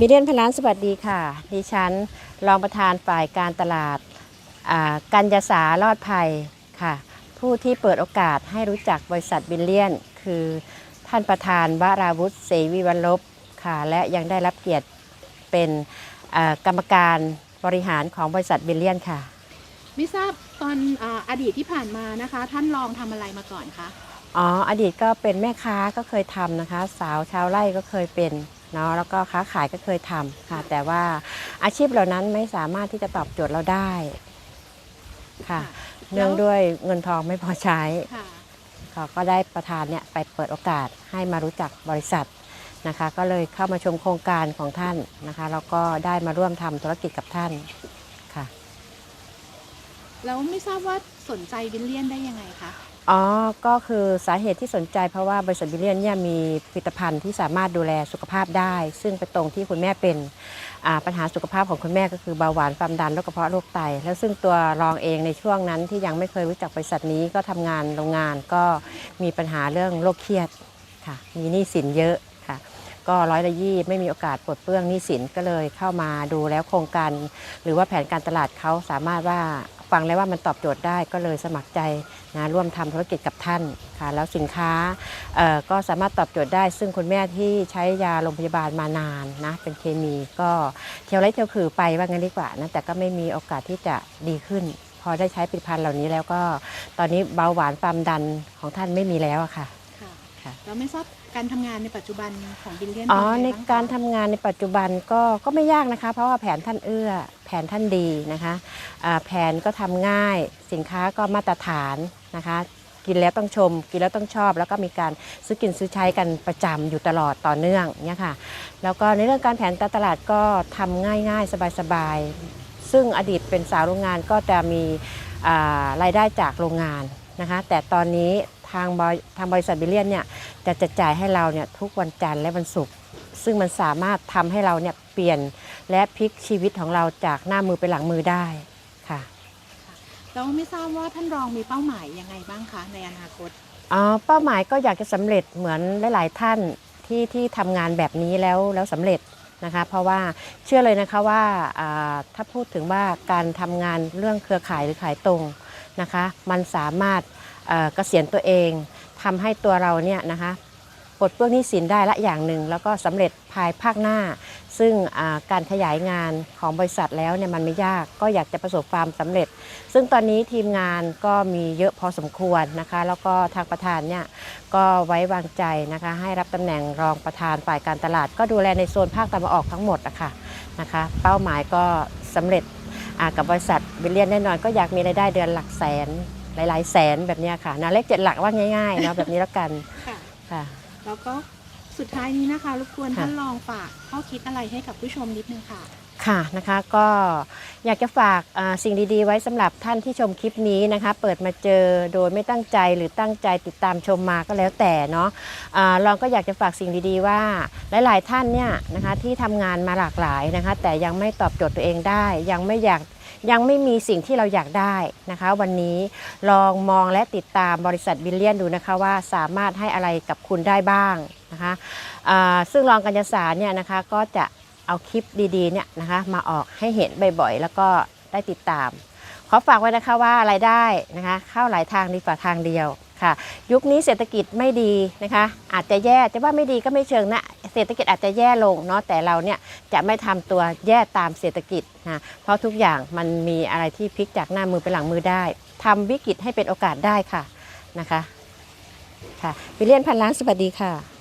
มิเดียนพนล้านสวัสดีค่ะ ดิฉันรองประธานฝ่ายการตลาดอ่ากัญญาสารอดภัยค่ะ ผู้ที่เปิดโอกาสให้รู้จักบริษัทบิลเลียน คือท่านประธานวราวุฒิเสวิวัลลบค่ะ และยังได้รับเกียรติเป็นอ่ากรรมการบริหารของบริษัทบิลเลียนค่ะ ไม่ทราบตอนอาอดีตที่ผ่านมานะคะ ท่านลองทำอะไรมาก่อนคะอ๋ออดีตก็เป็นแม่ค้าก็เคยทำนะคะ สาวชาวไร่ก็เคยเป็น เนาะแล้วก็ค้าขายก็เคยทำค่ะ แต่ว่าอาชีพเหล่านั้นไม่สามารถที่จะตอบโจทย์เราได้ค่ะ เนื่องด้วยเงินทองไม่พอใช้ค่ะเขาก็ได้ประธานเนี่ยไปเปิดโอกาสให้มารู้จักบริษัทนะคะ ก็เลยเข้ามาชมโครงการของท่านนะคะแล้วก็ได้มาร่วมทำธุรกิจกับท่านค่ะแล้วไม่ทราบว่าสนใจบิลเลียนได้ยังไงคะ อ๋อ ก็คือสาเหตุที่สนใจเพราะว่าบริษัทบิลเลียนเนี่ยมีผลิตภัณฑ์ที่สามารถดูแลสุขภาพได้ ซึ่งไปตรงที่คุณแม่เป็นปัญหาสุขภาพของคุณแม่ก็คือเบาหวานความดันโรคกระเพาะโรคไต แล้วซึ่งตัวรองเองในช่วงนั้นที่ยังไม่เคยรู้จักบริษัทนี้ก็ทำงานโรงงานก็มีปัญหาเรื่องโรคเครียดค่ะ มีหนี้สินเยอะค่ะ ก็ร้อยละยี่ไม่มีโอกาสปลดเปลื้องหนี้สินก็เลยเข้ามาดูแล้วโครงการ หรือว่าแผนการตลาดเขาสามารถว่าฟังแล้วว่ามันตอบโจทย์ได้ก็เลยสมัครใจ นะร่วมทำธุรกิจกับท่านค่ะแล้วสินค้าเอ่อก็สามารถตอบโจทย์ได้ ซึ่งคุณแม่ที่ใช้ยาโรงพยาบาลมานานนะเป็นเคมีก็เที่ยวไร้เที่ยวคือไปว่างั้นดีกว่านะแต่ก็ไม่มีโอกาสที่จะดีขึ้น พอได้ใช้ผลิตภัณฑ์เหล่านี้แล้วก็ตอนนี้เบาหวานความดันของท่านไม่มีแล้วอะค่ะค่ะค่ะแล้วไม่ทราบการทำงานในปัจจุบันของบิลเลียนอ๋อเป็นในไงบ้างคะการทำงานในปัจจุบันก็ก็ไม่ยากนะคะ เพราะว่าแผนท่านเอื้อ แผนท่านดีนะคะอ่าแผนก็ทำง่ายสินค้าก็มาตรฐาน นะคะ กินแล้วต้องชม กินแล้วต้องชอบ แล้วก็มีการซื้อกินซื้อใช้กันประจำอยู่ตลอดต่อเนื่องเนี่ยค่ะ แล้วก็ในเรื่องการแผนการตลาดก็ทำง่าย ๆ สบายๆ ซึ่งอดีตเป็นสาวโรงงานก็จะมีรายได้จากโรงงานนะคะ แต่ตอนนี้ทางบริทางบริษัทบิลเลียนเนี่ยจะจัดจ่ายให้เราเนี่ยทุกวันจันทร์และวันศุกร์ซึ่งมันสามารถทำให้เราเนี่ยเปลี่ยนและพลิกชีวิตของเราจากหน้ามือไปหลังมือได้ค่ะ แล้วไม่ทราบว่าท่านรองมีเป้าหมายยังไงบ้างคะในอนาคตอ๋อเป้าหมายก็อยากจะสำเร็จเหมือนหลาย ๆ ท่านที่ที่ทำงานแบบนี้แล้วแล้วสำเร็จนะคะเพราะว่าเชื่อเลยนะคะว่าอ่าถ้าพูดถึงว่าการทำงานเรื่องเครือข่ายหรือขายตรงนะคะ มันสามารถเอ่อเกษียณตัวเองทำให้ตัวเราเนี่ยนะคะ ปลดเปลื้องหนี้สินได้ละอย่างหนึ่ง แล้วก็สำเร็จภายภาคหน้า ซึ่งอ่าการขยายงานของบริษัทแล้วเนี่ยมันไม่ยาก ก็อยากจะประสบความสำเร็จ ซึ่งตอนนี้ทีมงานก็มีเยอะพอสมควรนะคะ แล้วก็ทางประธานเนี่ยก็ไว้วางใจนะคะ ให้รับตำแหน่งรองประธานฝ่ายการตลาด ก็ดูแลในโซนภาคตะวันออกทั้งหมดอะค่ะนะคะ เป้าหมายก็สำเร็จอ่ากับบริษัทวิลเลียนแน่นอนก็อยากมีรายได้เดือนหลักแสนหลายๆ แสนแบบเนี้ยค่ะนะเลขเจ็ดหลักว่าง่ายๆเนาะแบบนี้แล้วกันค่ะค่ะ แล้วก็สุดท้ายนี้นะคะรบกวนค่ะท่านรองฝากข้อคิดอะไรให้กับผู้ชมนิดนึงค่ะ ค่ะนะคะก็อยากจะฝากอ่าสิ่งดีๆ ไว้สำหรับท่านที่ชมคลิปนี้นะคะ เปิดมาเจอโดยไม่ตั้งใจหรือตั้งใจติดตามชมมาก็แล้วแต่เนาะอาเราก็อยากจะฝากสิ่งดีๆ ว่าหลายๆท่านเนี่ยนะคะที่ทำงานมาหลากหลายนะคะ แต่ยังไม่ตอบโจทย์ตัวเองได้ ยังไม่อยาก ยังไม่มีสิ่งที่เราอยากได้นะคะ วันนี้ลองมองและติดตามบริษัทบิลเลียนดูนะคะว่าสามารถให้อะไรกับคุณได้บ้างนะคะซึ่งรองกัญญาสารเนี่ยนะคะก็จะเอาคลิปดีๆเนี่ยนะคะมาออกให้เห็นบ่อยๆ แล้วก็ได้ติดตาม ขอฝากไว้นะคะว่ารายได้นะคะเข้าหลายทางดีกว่าทางเดียว ค่ะ ยุคนี้เศรษฐกิจไม่ดีนะคะ อาจจะแย่จะว่าไม่ดีก็ไม่เชิงนะเศรษฐกิจอาจจะแย่ลงเนาะแต่เราเนี่ยจะไม่ทำตัวแย่ตามเศรษฐกิจนะเพราะทุกอย่างมันมีอะไรที่พลิกจากหน้ามือไปหลังมือได้ทำวิกฤตให้เป็นโอกาสได้ค่ะนะคะค่ะวิเลียนพันล้านสวัสดีค่ะ